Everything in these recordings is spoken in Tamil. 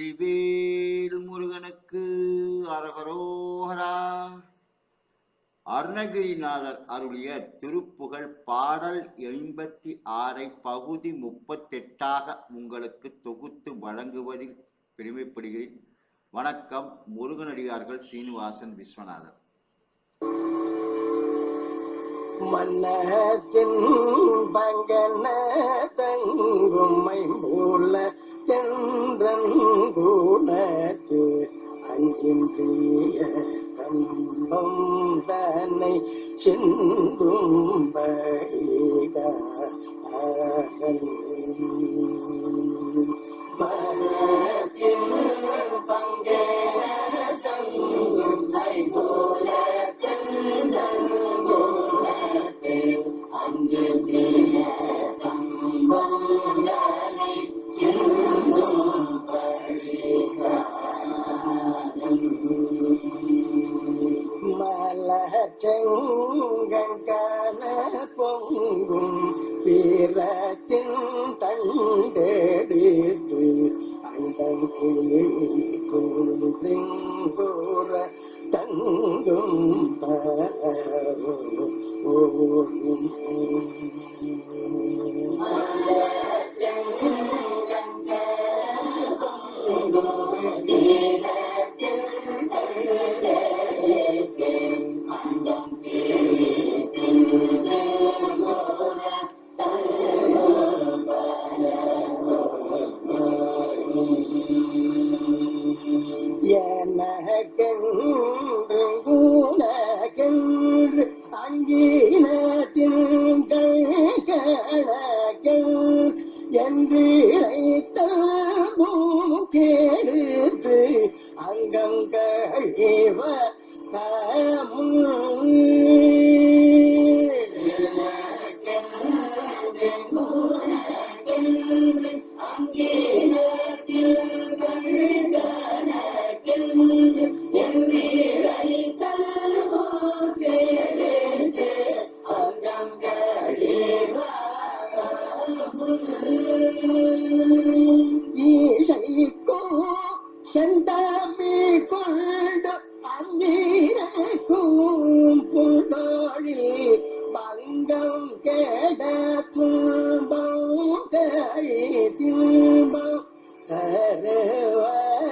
ஸ்ரீவேல் முருகனுக்கு அரகரோகரா அருணகிரிநாதர் அருளிய திருப்புகழ் பாடல் எண்பத்தி ஆறை பகுதி முப்பத்தெட்டாக உங்களுக்கு தொகுத்து வழங்குவதில் பெருமைப்படுகிறேன். வணக்கம் முருகனடியார்கள் சீனிவாசன் விஸ்வநாதன் மன்னத்தின் பங்கன தங்குமை போல தென்றன் குணத்து அஞ்சின்றிய கம்பம் தன்னை சென்றும் படிக மனத்தின் மலச்செங்கன பொங்கும் பிறத்தின் தண்டெடுத்து அண்டம் குன்றிங்கூற தங்கும் எனக்கென்று கேடுத்து அங்கம் கழிவ ஈசைக்கோ செந்தாமி கொண்டு அங்கீரக்கும் புண்டோழி பங்கம் கேட துன்பம் கை துன்பம் தருவாயே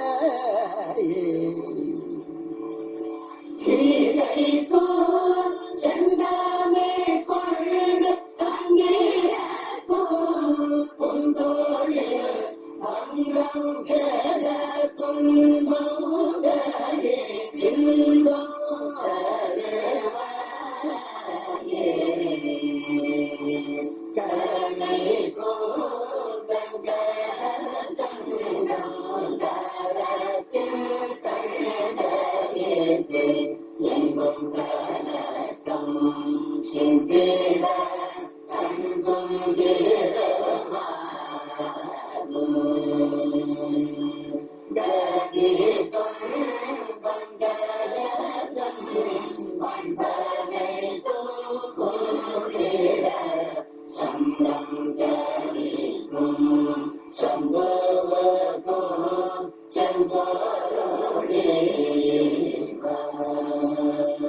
கலக்கம் சிந்திட அன்பும் கேட Thank you.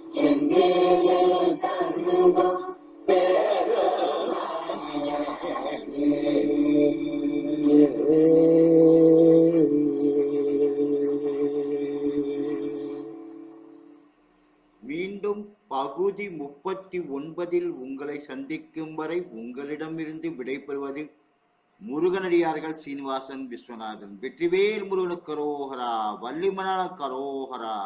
தொகுதி முப்பத்தி ஒன்பதில் உங்களை சந்திக்கும் வரை உங்களிடமிருந்து விடைபெறுவது முருகனடியார்கள் சீனிவாசன் விஸ்வநாதன். வெற்றிவேல் முருகனுக்கு கரோகரா வள்ளிமண கரோகரா.